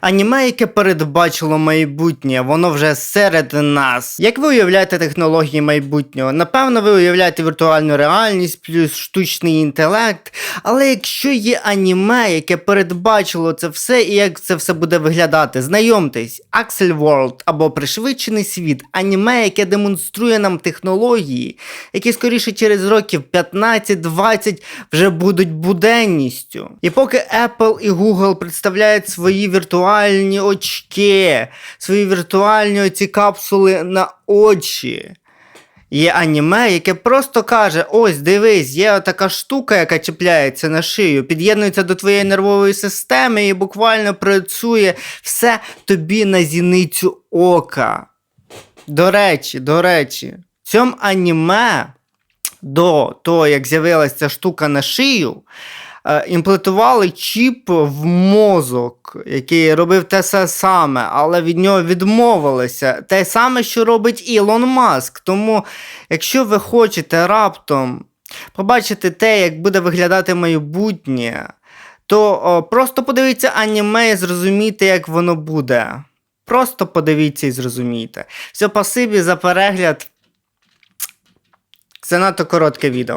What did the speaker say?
Аніме, яке передбачило майбутнє, воно вже серед нас. Як ви уявляєте технології майбутнього? Напевно, ви уявляєте віртуальну реальність плюс штучний інтелект. Але якщо є аніме, яке передбачило це все і як це все буде виглядати, знайомтесь, Axel World або Пришвидшений світ, аніме, яке демонструє нам технології, які скоріше через років 15-20 вже будуть буденністю. І поки Apple і Google представляють свої віртуальні очки, свої віртуальні оці капсули на очі. Є аніме, яке просто каже: ось дивись, є така штука, яка чіпляється на шию, під'єднується до твоєї нервової системи і буквально працює все тобі на зіницю ока. До речі, до речі, в цьому аніме до того, як з'явилася ця штука на шию, імплантували чіп в мозок, який робив те саме, але від нього відмовилися. Те саме, що робить Ілон Маск. Тому, якщо ви хочете раптом побачити те, як буде виглядати майбутнє, то о, просто подивіться аніме і зрозумійте, як воно буде. Просто подивіться і зрозумійте. Все, пасибі за перегляд. Це надто коротке відео.